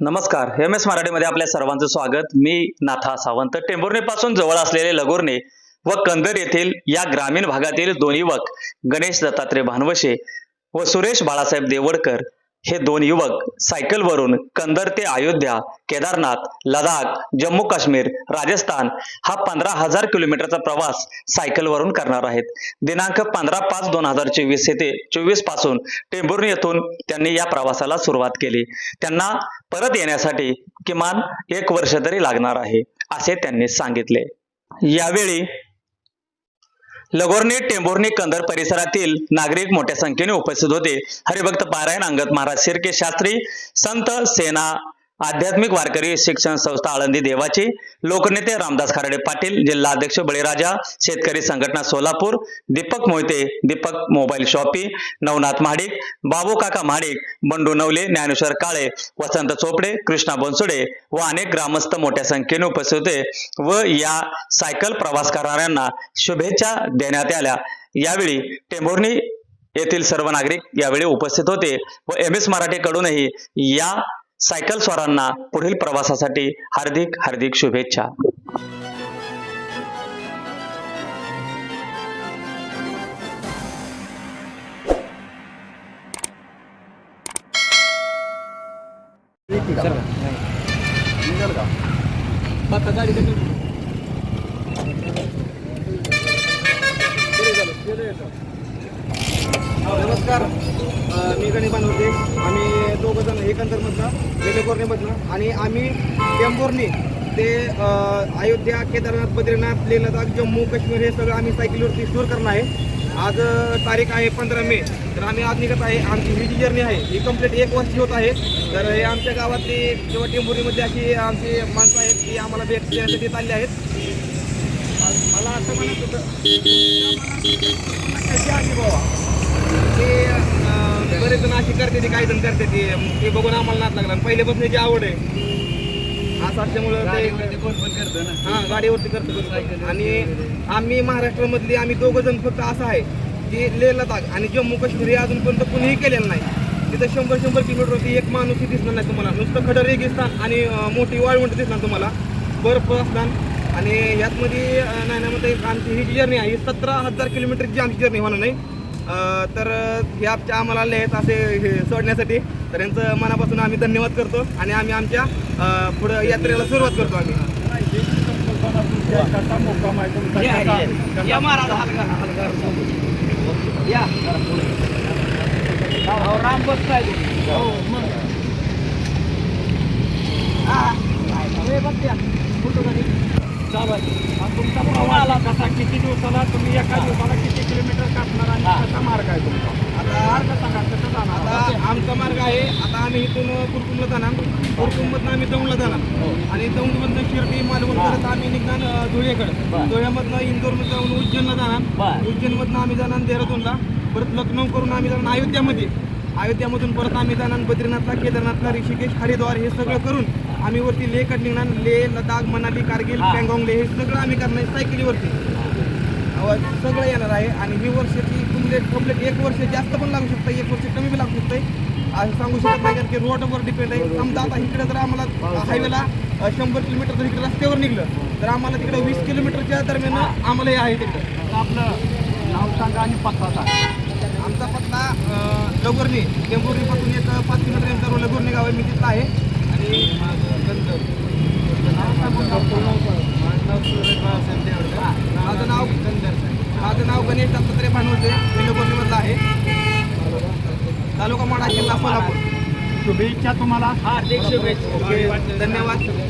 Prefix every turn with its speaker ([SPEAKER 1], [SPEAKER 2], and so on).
[SPEAKER 1] नमस्कार M S मराठीमध्ये आपल्या सर्वांचं स्वागत. मी नाथा सावंत. टेंभुर्णी पासून जवळ असलेले लगोर्णे व कंदर येथील या ग्रामीण भागातील दोन युवक गणेश दत्तात्रय भानवशे व सुरेश बाळासाहेब देवडकर हे दोन युवक सायकलवरून कंदर ते अयोध्या केदारनाथ लडाख जम्मू काश्मीर राजस्थान हा पंधरा हजार किलोमीटरचा प्रवास सायकलवरून करणार आहेत. दिनांक पंधरा पाच दोन हजार चोवीस येथे चोवीसपासून टेंभुर्णी येथून त्यांनी या प्रवासाला सुरुवात केली. त्यांना परत येण्यासाठी किमान एक वर्ष तरी लागणार आहे असे त्यांनी सांगितले. यावेळी लगोर्णी टेंभुर्णी कंदर परिसरातील नागरिक मोठ्या संख्येने उपस्थित होते. हरिभक्त पारायण अंगत महाराज शिर्के शास्त्री संत सेना आध्यात्मिक वारकरी शिक्षण संस्था आळंदी देवाची लोकनेते रामदास खराडे पाटील जिल्हा अध्यक्ष बळीराजा शेतकरी संघटना सोलापूर दीपक मोहिते दीपक मोबाईल शॉपी नवनाथ महाडिक बाबू काका महाडिक बंडू नवले ज्ञानेश्वर काळे वसंत चोपडे कृष्णा बनसुडे व अनेक ग्रामस्थ मोठ्या संख्येने उपस्थित होते व या सायकल प्रवास करणाऱ्यांना शुभेच्छा देण्यात आल्या. यावेळी टेंभोर्णी येथील सर्व नागरिक यावेळी उपस्थित होते व एम एस मराठीकडूनही या सायकल स्वारांना पुढील प्रवासासाठी हार्दिक हार्दिक शुभेच्छा.
[SPEAKER 2] नमस्कार. मी गणिबान होते आम्ही दोघंजण एकंदरमधनं वेलेकोर्णीमधनं आणि आम्ही टेंभुर्णी ते अयोध्या केदारनाथ बद्रीनाथ लेह लडाख जम्मू काश्मीर हे सगळं आम्ही सायकलीवरती टूर करणार आहे. आज तारीख आहे पंधरा मे. तर आम्ही आज निघत आहे. आमची ही जी जर्नी आहे ही कंप्लीट एक वर्षी होत आहे. तर हे आमच्या गावातली किंवा टेंबोरीमध्ये अशी आमची माणसं आहेत की आम्हाला भेट देण्यासाठी येत आली आहेत. मला असं म्हणत होतं बरेच जण अशी करते ते काही जण करते ते. ते बघून आम्हाला नाद लागला. आणि पहिल्यापासून याची आवड आहे. असं असल्यामुळं ते हां गाडीवरती करतो. आणि आम्ही महाराष्ट्रामधली आम्ही दोघं जण फक्त असं आहे की लेह लडाख आणि जम्मू काश्मीर हे अजूनपर्यंत कुणीही केलेलं नाही. तिथं शंभर शंभर किलोमीटरवरती एक माणूसही दिसणार नाही तुम्हाला. नुसतं खडं रेगिस्तान आणि मोठी वाळवंट दिसणार तुम्हाला. बर्फ असणार. आणि यातमध्ये अं, नाण्यामध्ये आमची ही जी जर्नी आहे. ही सतरा हजार किलोमीटरची आमची जर्नी होणार नाही. तर हे आमच्या आम्हाला लेत असे हे सोडण्यासाठी. तर यांचं मनापासून आम्ही धन्यवाद करतो आणि आम्ही आमच्या पुढं यात्रेला सुरुवात करतो आम्ही. या महाराज हलगा हलगा. हो, राम बसताय चालू आहे. तुमचा प्रवास आला कसा? किती दिवसाला तुम्ही एका दिवसाला किती किलोमीटर कापणार आणि कसा मार्ग आहे तुमचा? आता मार्ग सांगा कसं जाणार? आता आमचा मार्ग आहे आता आम्ही इथून कुरकुमला जाणार. कुरकुममधनं आम्ही दौंडला जाणार. आणि दौंडमधनं शिर्डी मालवण करत आम्ही निघणार धुळेकडे. धुळ्यामधनं इंदोरमध्ये जाऊन उज्जैनला जाणार. उज्जैनमधनं आम्ही जाणार देहरादूनला. परत लखनौ करून आम्ही जाणार अयोध्यामध्ये. अयोध्यामधून परत आम्ही जाणार बद्रीनाथला केदारनाथला ऋषिकेश हरिद्वार हे सगळं करून आम्ही वरती लेहकडे निघणार लेह लडाख मनाली कारगिल पँगॉंग हे सगळं आम्ही करणार आहे सायकलीवरती. सगळं येणार आहे आणि ही वर्षाची कंप्लीट कंप्लीट एक वर्ष जास्त पण लागू शकतं एक वर्ष कमी पण लागू शकतं असं सांगू शकत नाही कारण की रोडवर डिपेंड आहे. समजा आता इकडे जर आम्हाला हायवेला शंभर किलोमीटर जर इकडे रस्त्यावर निघलं तर आम्हाला तिकडे वीस किलोमीटरच्या दरम्यान आम्हाला हे आहे तिकडं. आपलं नाव सांगा आणि पत्ता सांगा. आमचा पत्ता लगोर्णी टेंभुर्णीपासून एक पाच किलोमीटर अंतर लगोर्णी गाव आहे. मी तिथं आहे. माझं गंधर्व. माझं नाव माझं नाव गणेश दत्तात्रय भानवते मी लगोर्णीमधलं आहे. तालुका माडा जिल्हा सोलापूर.
[SPEAKER 3] शुभेच्छा तुम्हाला.
[SPEAKER 2] हार्दिक शुभेच्छा. धन्यवाद.